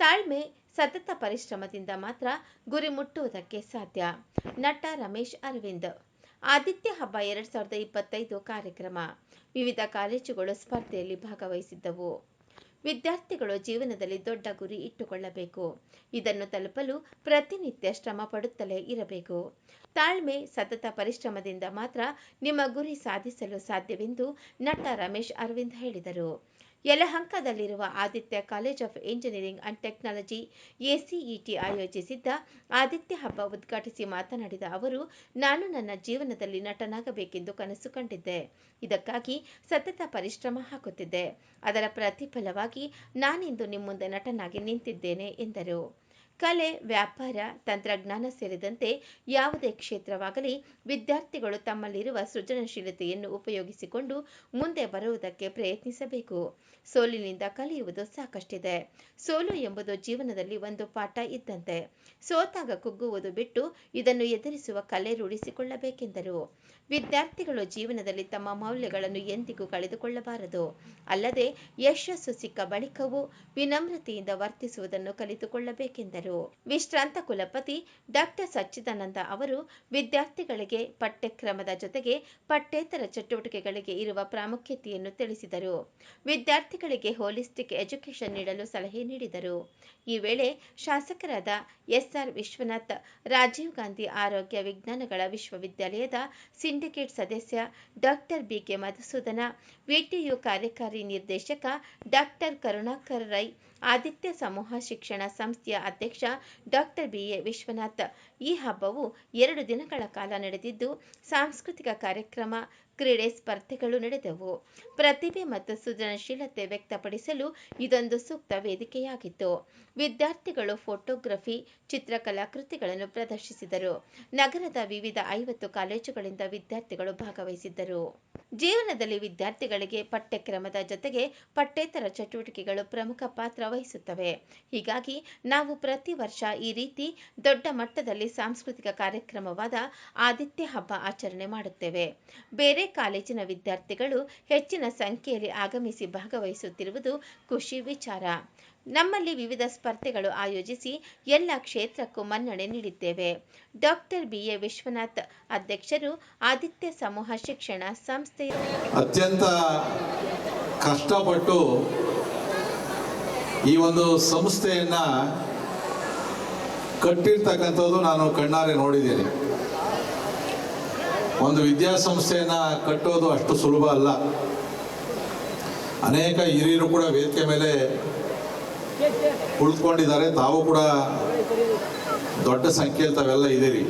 ತಾಳ್ಮೆ, ಸತತ ಪರಿಶ್ರಮದಿಂದ ಮಾತ್ರ ಗುರಿ ಮುಟ್ಟುವುದಕ್ಕೆ ಸಾಧ್ಯ. ನಟ ರಮೇಶ್ ಅರವಿಂದ್. ಆದಿತ್ಯ ಹಬ್ಬ ಎರಡ್ ಸಾವಿರದ ಇಪ್ಪತ್ತೈದು ಕಾರ್ಯಕ್ರಮ. ವಿವಿಧ ಕಾಲೇಜುಗಳು ಸ್ಪರ್ಧೆಯಲ್ಲಿ ಭಾಗವಹಿಸಿದ್ದವು. ವಿದ್ಯಾರ್ಥಿಗಳು ಜೀವನದಲ್ಲಿ ದೊಡ್ಡ ಗುರಿ ಇಟ್ಟುಕೊಳ್ಳಬೇಕು. ಇದನ್ನು ತಲುಪಲು ಪ್ರತಿನಿತ್ಯ ಶ್ರಮ ಪಡುತ್ತಲೇ ಇರಬೇಕು. ತಾಳ್ಮೆ, ಸತತ ಪರಿಶ್ರಮದಿಂದ ಮಾತ್ರ ನಿಮ್ಮ ಗುರಿ ಸಾಧಿಸಲು ಸಾಧ್ಯವೆಂದು ನಟ ರಮೇಶ್ ಅರವಿಂದ್ ಹೇಳಿದರು. ಯಲಹಂಕದಲ್ಲಿರುವ Aditya college of engineering and technology ACET ಆಯೋಜಿಸಿದ್ದ ಆದಿತ್ಯ ಹಬ್ಬ ಉದ್ಘಾಟಿಸಿ ಮಾತನಾಡಿದ ಅವರು, ನಾನು ನನ್ನ ಜೀವನದಲ್ಲಿ ನಟನಾಗಬೇಕೆಂದು ಕನಸು ಕಂಡಿದ್ದೆ. ಇದಕ್ಕಾಗಿ ಸತತ ಪರಿಶ್ರಮ ಹಾಕುತ್ತಿದ್ದೆ. ಅದರ ಪ್ರತಿಫಲವಾಗಿ ನಾನಿಂದು ನಿಮ್ಮ ಮುಂದೆ ನಟನಾಗಿ ನಿಂತಿದ್ದೇನೆ ಎಂದರು. ಕಲೆ, ವ್ಯಾಪಾರ, ತಂತ್ರಜ್ಞಾನ ಸೇರಿದಂತೆ ಯಾವುದೇ ಕ್ಷೇತ್ರವಾಗಲಿ ವಿದ್ಯಾರ್ಥಿಗಳು ತಮ್ಮಲ್ಲಿರುವ ಸೃಜನಶೀಲತೆಯನ್ನು ಉಪಯೋಗಿಸಿಕೊಂಡು ಮುಂದೆ ಬರುವುದಕ್ಕೆ ಪ್ರಯತ್ನಿಸಬೇಕು. ಸೋಲಿನಿಂದ ಕಲಿಯುವುದು ಸಾಕಷ್ಟಿದೆ. ಸೋಲು ಎಂಬುದು ಜೀವನದಲ್ಲಿ ಒಂದು ಪಾಠ ಇದ್ದಂತೆ. ಸೋತಾಗ ಕುಗ್ಗುವುದು ಬಿಟ್ಟು ಇದನ್ನು ಎದುರಿಸುವ ಕಲೆ ರೂಢಿಸಿಕೊಳ್ಳಬೇಕೆಂದರು. ವಿದ್ಯಾರ್ಥಿಗಳು ಜೀವನದಲ್ಲಿ ತಮ್ಮ ಮೌಲ್ಯಗಳನ್ನು ಎಂದಿಗೂ ಕಳೆದುಕೊಳ್ಳಬಾರದು. ಅಲ್ಲದೆ ಯಶಸ್ಸು ಸಿಕ್ಕ ಬಳಿಕವೂ ವಿನಮ್ರತೆಯಿಂದ ವರ್ತಿಸುವುದನ್ನು ಕಲಿತುಕೊಳ್ಳಬೇಕೆಂದರು. ವಿಶ್ರಾಂತ ಕುಲಪತಿ ಡಾಕ್ಟರ್ ಸಚ್ಚಿದಾನಂದ ಅವರು ವಿದ್ಯಾರ್ಥಿಗಳಿಗೆ ಪಠ್ಯಕ್ರಮದ ಜೊತೆಗೆ ಪಠ್ಯೇತರ ಚಟುವಟಿಕೆಗಳಿಗೆ ಇರುವ ಪ್ರಾಮುಖ್ಯತೆಯನ್ನು ತಿಳಿಸಿದರು. ವಿದ್ಯಾರ್ಥಿಗಳಿಗೆ ಹೋಲಿಸ್ಟಿಕ್ ಎಜುಕೇಷನ್ ನೀಡಲು ಸಲಹೆ ನೀಡಿದರು. ಈ ವೇಳೆ ಶಾಸಕರಾದ ಎಸ್ಆರ್ ವಿಶ್ವನಾಥ್, ರಾಜೀವ್ ಗಾಂಧಿ ಆರೋಗ್ಯ ವಿಜ್ಞಾನಗಳ ವಿಶ್ವವಿದ್ಯಾಲಯದ ಸಿಂಡಿಕೇಟ್ ಸದಸ್ಯ ಡಾಕ್ಟರ್ ಬಿಕೆ ಮಧುಸೂದನ, ವಿಟಿಯು ಕಾರ್ಯಕಾರಿ ನಿರ್ದೇಶಕ ಡಾಕ್ಟರ್ ಕರುಣಾಕರ್ ರೈ, ಆದಿತ್ಯ ಸಮೂಹ ಶಿಕ್ಷಣ ಸಂಸ್ಥೆಯ ಅಧ್ಯಕ್ಷ ಡಾಕ್ಟರ್ ಬಿಎ ವಿಶ್ವನಾಥ್ ಈ ಹಬ್ಬವು ಎರಡು ದಿನಗಳ ಕಾಲ ನಡೆದಿದ್ದು, ಸಾಂಸ್ಕೃತಿಕ ಕಾರ್ಯಕ್ರಮ, ಕ್ರೀಡೆ ಸ್ಪರ್ಧೆಗಳು ನಡೆದವು. ಪ್ರತಿಭೆ ಮತ್ತು ಸೃಜನಶೀಲತೆ ವ್ಯಕ್ತಪಡಿಸಲು ಇದೊಂದು ಸೂಕ್ತ ವೇದಿಕೆಯಾಗಿತ್ತು. ವಿದ್ಯಾರ್ಥಿಗಳು ಫೋಟೋಗ್ರಫಿ, ಚಿತ್ರಕಲಾ ಕೃತಿಗಳನ್ನು ಪ್ರದರ್ಶಿಸಿದರು. ನಗರದ ವಿವಿಧ ಐವತ್ತು ಕಾಲೇಜುಗಳಿಂದ ವಿದ್ಯಾರ್ಥಿಗಳು ಭಾಗವಹಿಸಿದ್ದರು. ಜೀವನದಲ್ಲಿ ವಿದ್ಯಾರ್ಥಿಗಳಿಗೆ ಪಠ್ಯಕ್ರಮದ ಜೊತೆಗೆ ಪಠ್ಯೇತರ ಚಟುವಟಿಕೆಗಳು ಪ್ರಮುಖ ಪಾತ್ರ ವಹಿಸುತ್ತವೆ. ಹೀಗಾಗಿ, ನಾವು ಪ್ರತಿ ವರ್ಷ ಈ ರೀತಿ ದೊಡ್ಡ ಮಟ್ಟದಲ್ಲಿ ಸಾಂಸ್ಕೃತಿಕ ಕಾರ್ಯಕ್ರಮವಾದ ಆದಿತ್ಯ ಹಬ್ಬ ಆಚರಣೆ ಮಾಡುತ್ತೇವೆ. ಬೇರೆ ಕಾಲೇಜಿನ ವಿದ್ಯಾರ್ಥಿಗಳು ಹೆಚ್ಚಿನ ಸಂಖ್ಯೆಯಲ್ಲಿ ಆಗಮಿಸಿ ಭಾಗವಹಿಸುತ್ತಿರುವುದು ಖುಷಿ ವಿಚಾರ. ನಮ್ಮಲ್ಲಿ ವಿವಿಧ ಸ್ಪರ್ಧೆಗಳು ಆಯೋಜಿಸಿ ಎಲ್ಲ ಕ್ಷೇತ್ರಕ್ಕೂ ಮನ್ನಣೆ ನೀಡಿದ್ದೇವೆ. ಡಾಕ್ಟರ್ ಬಿಎ ವಿಶ್ವನಾಥ್ ಅಧ್ಯಕ್ಷರು ಆದಿತ್ಯ ಸಮೂಹ ಶಿಕ್ಷಣ ಸಂಸ್ಥೆ ಅತ್ಯಂತ ಕಷ್ಟಪಟ್ಟು ಈ ಒಂದು ಸಂಸ್ಥೆಯನ್ನ ಕಟ್ಟಿರ್ತಕ್ಕಂಥದ್ದು ನಾನು ಕಣ್ಣಾರೆ ನೋಡಿದ್ದೀನಿ. ಒಂದು ವಿದ್ಯಾಸಂಸ್ಥೆಯನ್ನ ಕಟ್ಟೋದು ಅಷ್ಟು ಸುಲಭ ಅಲ್ಲ. ಅನೇಕ ಹಿರಿಯರು ಕೂಡ ವೇದಿಕೆ ಮೇಲೆ ಉಳ್ಕೊಂಡಿದ್ದಾರೆ. ತಾವು ಕೂಡ ದೊಡ್ಡ ಸಂಖ್ಯೆಯಲ್ಲಿ ತಾವೆಲ್ಲ ಇದ್ದೀರಿ.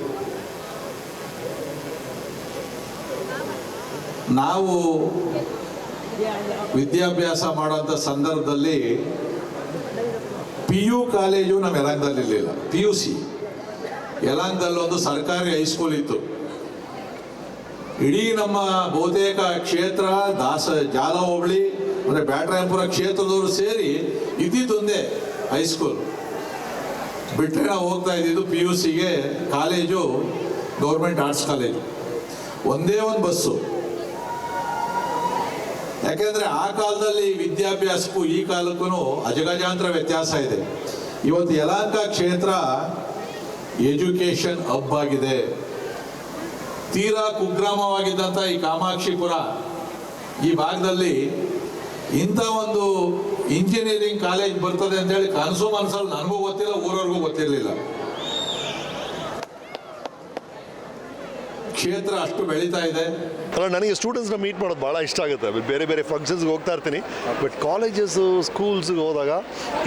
ನಾವು ವಿದ್ಯಾಭ್ಯಾಸ ಮಾಡುವಂಥ ಸಂದರ್ಭದಲ್ಲಿ ಪಿ ಯು ಕಾಲೇಜು ನಮ್ಮ ಯಲಾಂಗದಲ್ಲಿ ಇರಲಿಲ್ಲ ಪಿ ಯು ಸಿ ಯಲಾಂಗದಲ್ಲಿ ಒಂದು ಸರ್ಕಾರಿ ಹೈಸ್ಕೂಲ್ ಇತ್ತು. ಇಡೀ ನಮ್ಮ ಬಹುತೇಕ ಕ್ಷೇತ್ರ, ದಾಸ, ಜಾಲ ಹೋಬಳಿ ಅಂದರೆ ಬ್ಯಾಟ್ರಾಯಪುರ ಕ್ಷೇತ್ರದವರು ಸೇರಿ ಇದ್ದಿದ್ದೊಂದೇ ಹೈಸ್ಕೂಲ್ ಬಿಟ್ಟರೆ ನಾವು ಹೋಗ್ತಾ ಇದ್ದಿದ್ದು ಪಿ ಯು ಸಿಗೆ ಕಾಲೇಜು ಗೌರ್ಮೆಂಟ್ ಆರ್ಟ್ಸ್ ಕಾಲೇಜು ಒಂದೇ ಒಂದು ಬಸ್ಸು. ಯಾಕೆಂದ್ರೆ ಆ ಕಾಲದಲ್ಲಿ ವಿದ್ಯಾಭ್ಯಾಸಕ್ಕೂ ಈ ಕಾಲಕ್ಕೂ ಅಜಗಜಾಂತರ ವ್ಯತ್ಯಾಸ ಇದೆ. ಇವತ್ತು ಯಲಾಂಕ ಕ್ಷೇತ್ರ ಎಜುಕೇಶನ್ ಹಬ್ ಆಗಿದೆ. ತೀರಾ ಕುಗ್ರಾಮವಾಗಿದ್ದಂಥ ಈ ಕಾಮಾಕ್ಷಿಪುರ ಈ ಭಾಗದಲ್ಲಿ ಇಂಥ ಒಂದು ಇಂಜಿನಿಯರಿಂಗ್ ಕಾಲೇಜ್ ಬರ್ತದೆ ಅಂತೇಳಿ ಕನಸು ಮನಸ್ಸಲ್ಲಿ ನನಗೂ ಗೊತ್ತಿಲ್ಲ, ಊರವ್ರಿಗೂ ಗೊತ್ತಿರಲಿಲ್ಲ. ಕ್ಷೇತ್ರ ಅಷ್ಟು ಬೆಳೀತಾ ಇದೆ. ಅಲ್ಲ, ನನಗೆ ಸ್ಟೂಡೆಂಟ್ಸ್ನ ಮೀಟ್ ಮಾಡೋದು ಭಾಳ ಇಷ್ಟ ಆಗುತ್ತೆ. ಬೇರೆ ಬೇರೆ ಫಂಕ್ಷನ್ಸ್ಗೆ ಹೋಗ್ತಾ ಇರ್ತೀನಿ. ಬಟ್ ಕಾಲೇಜಸ್ಸು ಸ್ಕೂಲ್ಸ್ಗೆ ಹೋದಾಗ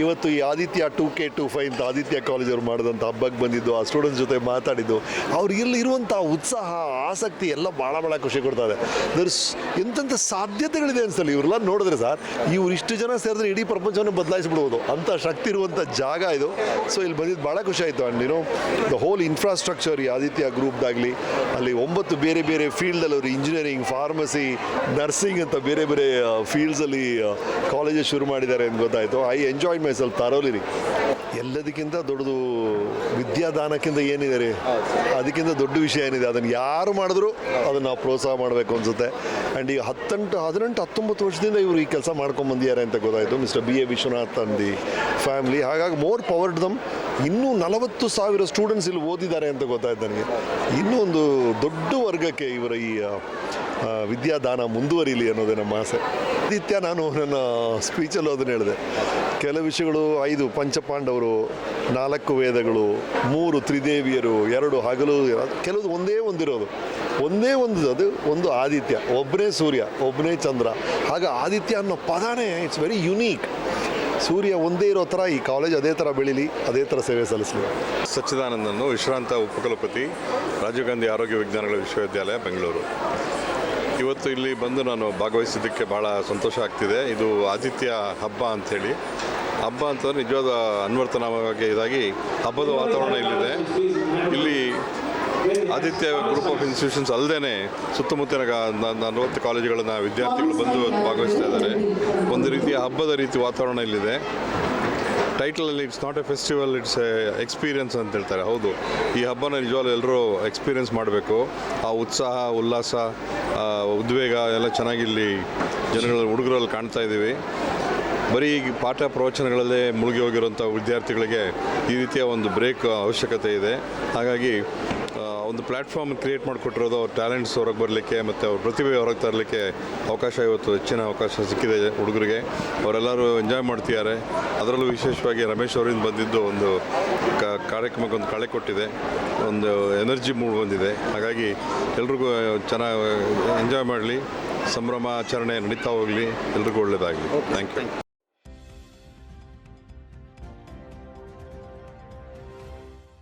ಇವತ್ತು ಈ Aditya two K two five ಅಂತ ಆದಿತ್ಯ ಕಾಲೇಜ್ ಅವ್ರು ಮಾಡಿದಂಥ ಹಬ್ಬಕ್ಕೆ ಬಂದಿದ್ದು, ಆ ಸ್ಟೂಡೆಂಟ್ಸ್ ಜೊತೆ ಮಾತಾಡಿದ್ದು ಅವ್ರಿಗೆಲ್ಲ ಇರುವಂಥ ಉತ್ಸಾಹ, ಆಸಕ್ತಿ ಎಲ್ಲ ಭಾಳ ಭಾಳ ಖುಷಿ ಕೊಡ್ತಾ ಇದೆ. ದರ್ಸ್ ಎಂತೆಂಥ ಸಾಧ್ಯತೆಗಳಿದೆ ಅನ್ಸಲ್ಲ ಇವರೆಲ್ಲ ನೋಡಿದ್ರೆ ಸರ್ ಇವ್ರು ಇಷ್ಟು ಜನ ಸೇರಿದ್ರೆ ಇಡೀ ಪ್ರಪಂಚವನ್ನು ಬದಲಾಯಿಸ್ಬಿಡ್ಬೋದು. ಅಂಥ ಶಕ್ತಿ ಇರುವಂಥ ಜಾಗ ಇದು. ಸೊ ಇಲ್ಲಿ ಬಂದಿದ್ದು ಭಾಳ ಖುಷಿ ಆಯಿತು. ಆ್ಯಂಡ್ ಏನೋ ದ ಹೋಲ್ ಇನ್ಫ್ರಾಸ್ಟ್ರಕ್ಚರ್ ಈ ಆದಿತ್ಯ ಗ್ರೂಪ್ದಾಗಲಿ ಅಲ್ಲಿ ಒಂಬತ್ತು ಬೇರೆ ಬೇರೆ ಫೀಲ್ಡಲ್ಲಿ ಅವರು ಇಂಜಿನಿಯರಿಂಗ್ ಫಾರ್ಮಸಿ ನರ್ಸಿಂಗ್ ಅಂತ ಬೇರೆ ಬೇರೆ ಫೀಲ್ಡ್ಸಲ್ಲಿ ಕಾಲೇಜಸ್ ಶುರು ಮಾಡಿದ್ದಾರೆ ಅಂತ ಗೊತ್ತಾಯಿತು. ಐ ಎಂಜಾಯ್ ಮೈ ಸೆಲ್ಫ್ ತರೋಲಿರಿ ಎಲ್ಲದಕ್ಕಿಂತ ದೊಡ್ಡದು ವಿದ್ಯಾದಾನಕ್ಕಿಂತ ಏನಿದೆ ರೀ? ಅದಕ್ಕಿಂತ ದೊಡ್ಡ ವಿಷಯ ಏನಿದೆ? ಅದನ್ನು ಯಾರು ಮಾಡಿದ್ರು ಅದನ್ನು ಪ್ರೋತ್ಸಾಹ ಮಾಡಬೇಕು ಅನಿಸುತ್ತೆ. ಆ್ಯಂಡ್ ಈಗ ಹತ್ತೆಂಟು, ಹದಿನೆಂಟು, ಹತ್ತೊಂಬತ್ತು ವರ್ಷದಿಂದ ಇವರು ಈ ಕೆಲಸ ಮಾಡ್ಕೊಂಡು ಬಂದಿದ್ದಾರೆ ಅಂತ ಗೊತ್ತಾಯಿತು. ಮಿಸ್ಟರ್ ಬಿ ಎ ವಿಶ್ವನಾಥ್ ಅಂದಿ ಫ್ಯಾಮಿಲಿ ಹಾಗಾಗಿ ಮೋರ್ ಪವರ್ಡ್ ದಮ್ ಇನ್ನೂ ನಲವತ್ತು ಸಾವಿರ ಸ್ಟೂಡೆಂಟ್ಸ್ ಇಲ್ಲಿ ಓದಿದ್ದಾರೆ ಅಂತ ಗೊತ್ತಾಯ್ತು ನನಗೆ ಇನ್ನೂ ಒಂದು ದೊಡ್ಡ ವರ್ಗಕ್ಕೆ ಇವರ ಈ ವಿದ್ಯಾದಾನ ಮುಂದುವರಿಲಿ ಅನ್ನೋದೇ ನಮ್ಮ ಆಸೆ. ಆದಿತ್ಯ, ನಾನು ನನ್ನ ಸ್ಪೀಚಲ್ಲಿ ಅದನ್ನು ಹೇಳಿದೆ. ಕೆಲವು ವಿಷಯಗಳು ಐದು, ಪಂಚಪಾಂಡವರು, ನಾಲ್ಕು ವೇದಗಳು, ಮೂರು ತ್ರಿದೇವಿಯರು, ಎರಡು ಹಗಲು ಕೆಲವು ಒಂದೇ ಒಂದಿರೋದು. ಒಂದೇ ಒಂದು ಅದು ಒಂದು ಆದಿತ್ಯ ಒಬ್ಬನೇ ಸೂರ್ಯ ಒಬ್ಬನೇ ಚಂದ್ರ. ಹಾಗೆ ಆದಿತ್ಯ ಅನ್ನೋ ಪದನೇ ಇಟ್ಸ್ ವೆರಿ ಯುನೀಕ್ ಸೂರ್ಯ ಒಂದೇ ಇರೋ ಥರ ಈ ಕಾಲೇಜ್ ಅದೇ ಥರ ಬೆಳೀಲಿ, ಅದೇ ಥರ ಸೇವೆ ಸಲ್ಲಿಸಲಿ. ಸಚ್ಚಿದಾನಂದನ್ನು ವಿಶ್ರಾಂತ ಉಪಕುಲಪತಿ, ರಾಜೀವ್ ಗಾಂಧಿ ಆರೋಗ್ಯ ವಿಜ್ಞಾನಗಳ ವಿಶ್ವವಿದ್ಯಾಲಯ, ಬೆಂಗಳೂರು. ಇವತ್ತು ಇಲ್ಲಿ ಬಂದು ನಾನು ಭಾಗವಹಿಸಿದ್ದಕ್ಕೆ ಭಾಳ ಸಂತೋಷ ಆಗ್ತಿದೆ. ಇದು ಆದಿತ್ಯ ಹಬ್ಬ ಅಂಥೇಳಿ ಹಬ್ಬ ಅಂತಂದರೆ ನಿಜವಾದ ಅನ್ವರ್ತನವಾಗಿ ಇದಾಗಿ ಹಬ್ಬದ ವಾತಾವರಣ ಇಲ್ಲಿದೆ. ಇಲ್ಲಿ ಆದಿತ್ಯ ಗ್ರೂಪ್ ಆಫ್ ಇನ್ಸ್ಟಿಟ್ಯೂಷನ್ಸ್ ಅಲ್ಲದೆ ಸುತ್ತಮುತ್ತಲಿನ ಗ- ನಲವತ್ತು ಕಾಲೇಜುಗಳನ್ನ ವಿದ್ಯಾರ್ಥಿಗಳು ಬಂದು ಭಾಗವಹಿಸ್ತಾ ಇದ್ದಾರೆ. ಹಬ್ಬದ ರೀತಿ ವಾತಾವರಣ ಇಲ್ಲಿದೆ. ಟೈಟಲಲ್ಲಿ it's not a festival it's a experience ಅಂತ ಹೇಳ್ತಾರೆ. ಹೌದು. ಈ ಹಬ್ಬನ ನಿಜವಾಗ್ಲೂ ಎಲ್ಲರೂ ಎಕ್ಸ್ಪೀರಿಯನ್ಸ್ ಮಾಡಬೇಕು. ಆ ಉತ್ಸಾಹ, ಉಲ್ಲಾಸ ಉದ್ವೇಗ ಎಲ್ಲ ಚೆನ್ನಾಗಿ ಇಲ್ಲಿ ಜನಗಳ ಹುಡುಗರಲ್ಲಿ ಕಾಣ್ತಾ ಇದ್ದೀವಿ. ಬರೀ ಈಗ ಪಾಠ ಪ್ರವಚನಗಳಲ್ಲೇ ಮುಳುಗಿ ಹೋಗಿರುವಂಥ ವಿದ್ಯಾರ್ಥಿಗಳಿಗೆ ಈ ರೀತಿಯ ಒಂದು ಬ್ರೇಕ್ ಅವಶ್ಯಕತೆ ಇದೆ. ಹಾಗಾಗಿ ಒಂದು ಪ್ಲ್ಯಾಟ್ಫಾರ್ಮ್ ಕ್ರಿಯೇಟ್ ಮಾಡಿಕೊಟ್ಟಿರೋದು ಅವ್ರ ಟ್ಯಾಲೆಂಟ್ಸ್ ಹೊರಗೆ ಬರಲಿಕ್ಕೆ ಮತ್ತು ಅವ್ರ ಪ್ರತಿಭೆ ಹೊರಗೆ ತರಲಿಕ್ಕೆ ಅವಕಾಶ ಇವತ್ತು ಹೆಚ್ಚಿನ ಅವಕಾಶ ಸಿಕ್ಕಿದೆ ಹುಡುಗರಿಗೆ. ಅವರೆಲ್ಲರೂ ಎಂಜಾಯ್ ಮಾಡ್ತಿದ್ದಾರೆ. ಅದರಲ್ಲೂ ವಿಶೇಷವಾಗಿ ರಮೇಶ್ ಅವರಿಂದ ಬಂದಿದ್ದು ಒಂದು ಕಾರ್ಯಕ್ರಮಕ್ಕೆ ಒಂದು ಕಳೆ ಕೊಟ್ಟಿದೆ. ಒಂದು ಎನರ್ಜಿ ಮೂಡ್ ಬಂದಿದೆ. ಹಾಗಾಗಿ ಎಲ್ರಿಗೂ ಚೆನ್ನಾಗಿ ಎಂಜಾಯ್ ಮಾಡಲಿ. ಸಂಭ್ರಮ ಆಚರಣೆ ನಡೀತಾ ಹೋಗಲಿ. ಎಲ್ರಿಗೂ ಒಳ್ಳೆಯದಾಗಲಿ ಥ್ಯಾಂಕ್ ಯು